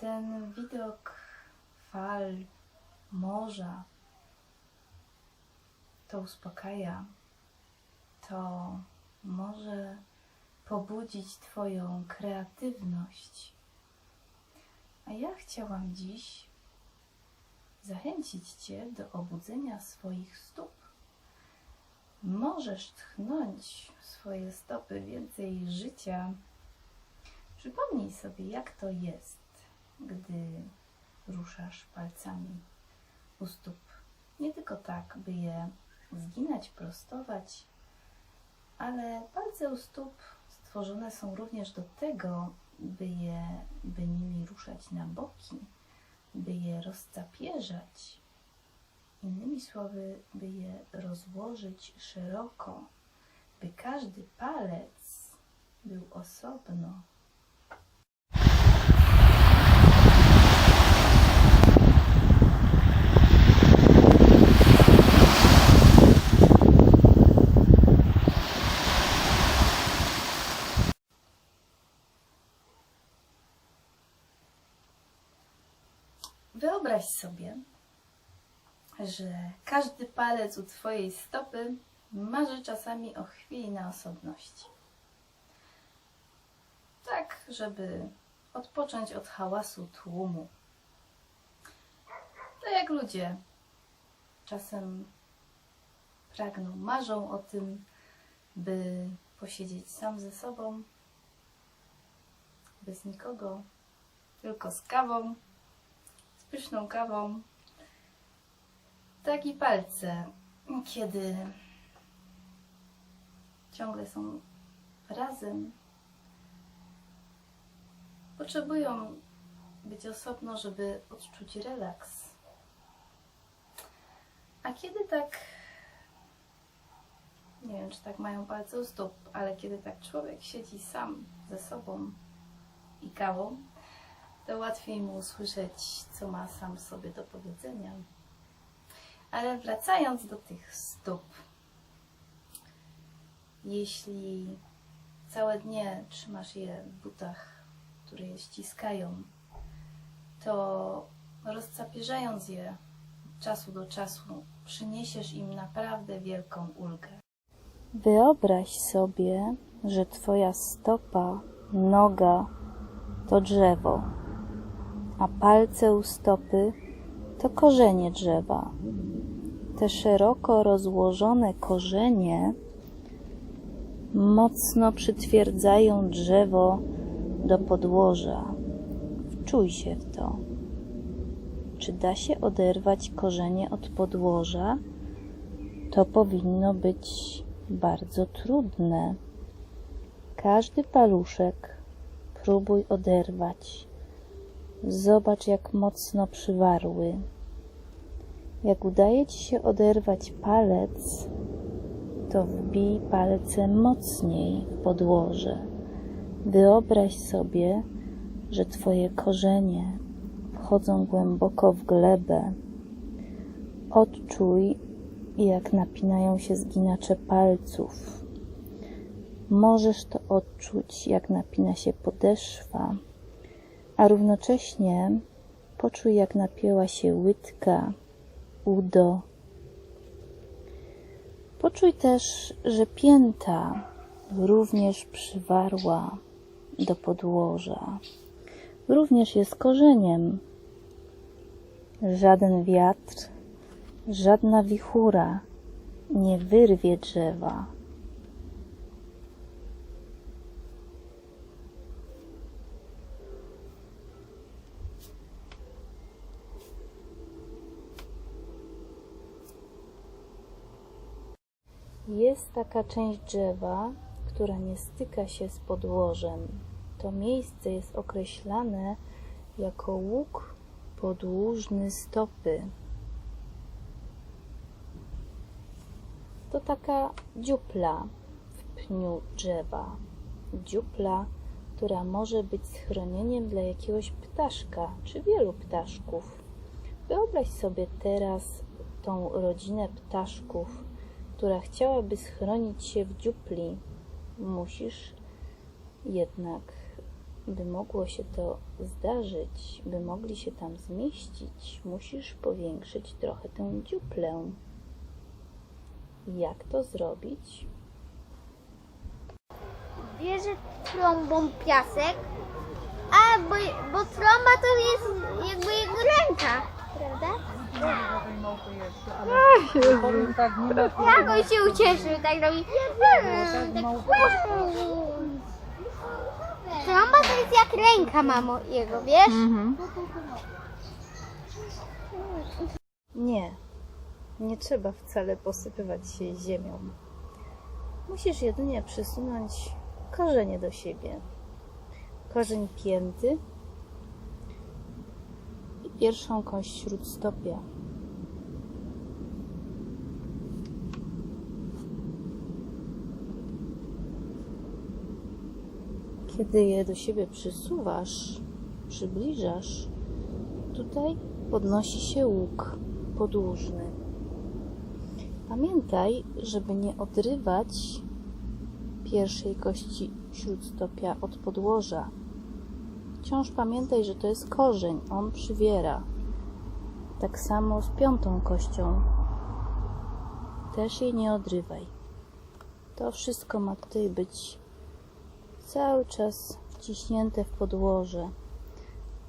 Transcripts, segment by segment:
Ten widok fal, morza, to uspokaja. To może pobudzić Twoją kreatywność. A ja chciałam dziś zachęcić Cię do obudzenia swoich stóp. Możesz tchnąć w swoje stopy więcej życia. Przypomnij sobie, jak to jest, gdy ruszasz palcami u stóp. Nie tylko tak, by je zginać, prostować, ale palce u stóp stworzone są również do tego, by, je, by nimi ruszać na boki, by je rozcapierzać. Innymi słowy, by je rozłożyć szeroko, by każdy palec był osobno. Wyobraź sobie, że każdy palec u Twojej stopy marzy czasami o chwili na osobności. Tak, żeby odpocząć od hałasu tłumu. Tak jak ludzie czasem pragną, marzą o tym, by posiedzieć sam ze sobą, bez nikogo, tylko z kawą, pyszną kawą, tak i palce, kiedy ciągle są razem, potrzebują być osobno, żeby odczuć relaks. A kiedy tak, nie wiem, czy tak mają palce u stóp, ale kiedy tak człowiek siedzi sam ze sobą i kawą, to łatwiej mu usłyszeć, co ma sam sobie do powiedzenia. Ale wracając do tych stóp, jeśli całe dnie trzymasz je w butach, które je ściskają, to rozcapierzając je od czasu do czasu, przyniesiesz im naprawdę wielką ulgę. Wyobraź sobie, że Twoja stopa, noga to drzewo, a palce u stopy to korzenie drzewa. Te szeroko rozłożone korzenie mocno przytwierdzają drzewo do podłoża. Wczuj się w to. Czy da się oderwać korzenie od podłoża? To powinno być bardzo trudne. Każdy paluszek próbuj oderwać. Zobacz, jak mocno przywarły. Jak udaje ci się oderwać palec, to wbij palce mocniej w podłoże. Wyobraź sobie, że twoje korzenie wchodzą głęboko w glebę. Odczuj, jak napinają się zginacze palców. Możesz to odczuć, jak napina się podeszwa, a równocześnie poczuj, jak napięła się łydka, udo. Poczuj też, że pięta również przywarła do podłoża. Również jest korzeniem. Żaden wiatr, żadna wichura nie wyrwie drzewa. Jest taka część drzewa, która nie styka się z podłożem. To miejsce jest określane jako łuk podłużny stopy. To taka dziupla w pniu drzewa. Dziupla, która może być schronieniem dla jakiegoś ptaszka czy wielu ptaszków. Wyobraź sobie teraz tą rodzinę ptaszków, która chciałaby schronić się w dziupli. musisz jednak, by mogło się to zdarzyć, by mogli się tam zmieścić, musisz powiększyć trochę tę dziuplę. Jak to zrobić? bierze trąbą piasek, a bo, bo trąba to jest jakby jego ręka, prawda? Tak, nie ma Jak on się ucieszył, tak robi. Trąba to jest jak ręka mamo jego, wiesz? Nie, nie trzeba wcale posypywać się ziemią. Musisz jedynie przysunąć korzenie do siebie. Korzeń pięty pierwszą kość śródstopia. Kiedy je do siebie przysuwasz, przybliżasz, tutaj podnosi się łuk podłużny. Pamiętaj, żeby nie odrywać pierwszej kości śródstopia od podłoża. Wciąż pamiętaj, że to jest korzeń, on przywiera. Tak samo z piątą kością. Też jej nie odrywaj. To wszystko ma tutaj być cały czas wciśnięte w podłoże,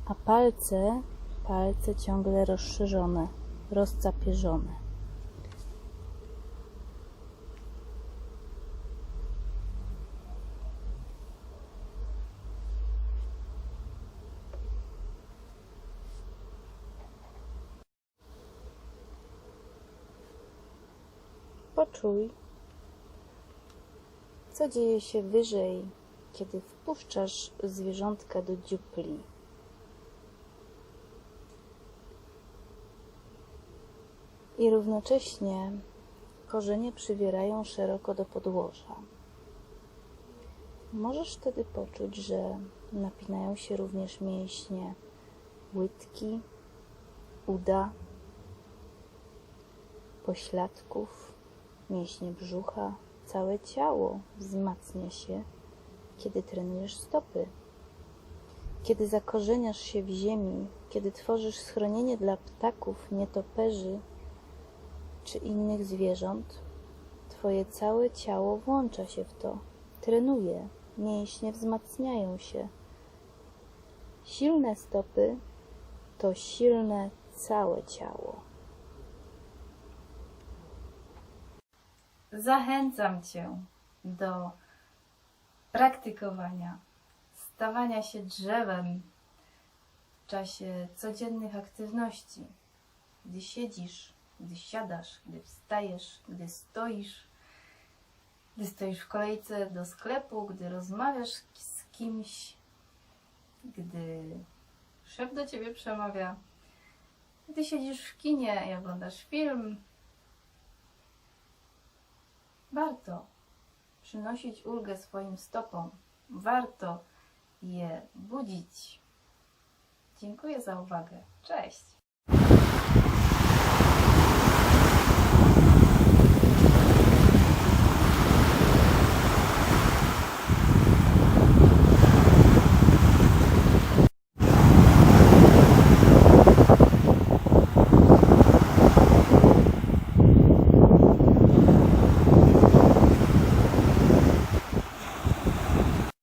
a palce, palce ciągle rozszerzone, rozcapierzone. Poczuj, co dzieje się wyżej, kiedy wpuszczasz zwierzątka do dziupli. I równocześnie korzenie przywierają szeroko do podłoża. Możesz wtedy poczuć, że napinają się również mięśnie łydki, uda, pośladków, mięśnie brzucha, całe ciało wzmacnia się, kiedy trenujesz stopy. Kiedy zakorzeniasz się w ziemi, kiedy tworzysz schronienie dla ptaków, nietoperzy czy innych zwierząt, Twoje całe ciało włącza się w to, trenuje, mięśnie wzmacniają się. Silne stopy to silne całe ciało. Zachęcam Cię do praktykowania, stawania się drzewem w czasie codziennych aktywności, gdy siedzisz, gdy siadasz, gdy wstajesz, gdy stoisz, gdy stoisz w kolejce do sklepu, gdy rozmawiasz z kimś, gdy szef do Ciebie przemawia, gdy siedzisz w kinie i oglądasz film, Warto przynosić ulgę swoim stopom. Warto je budzić. Dziękuję za uwagę. Cześć!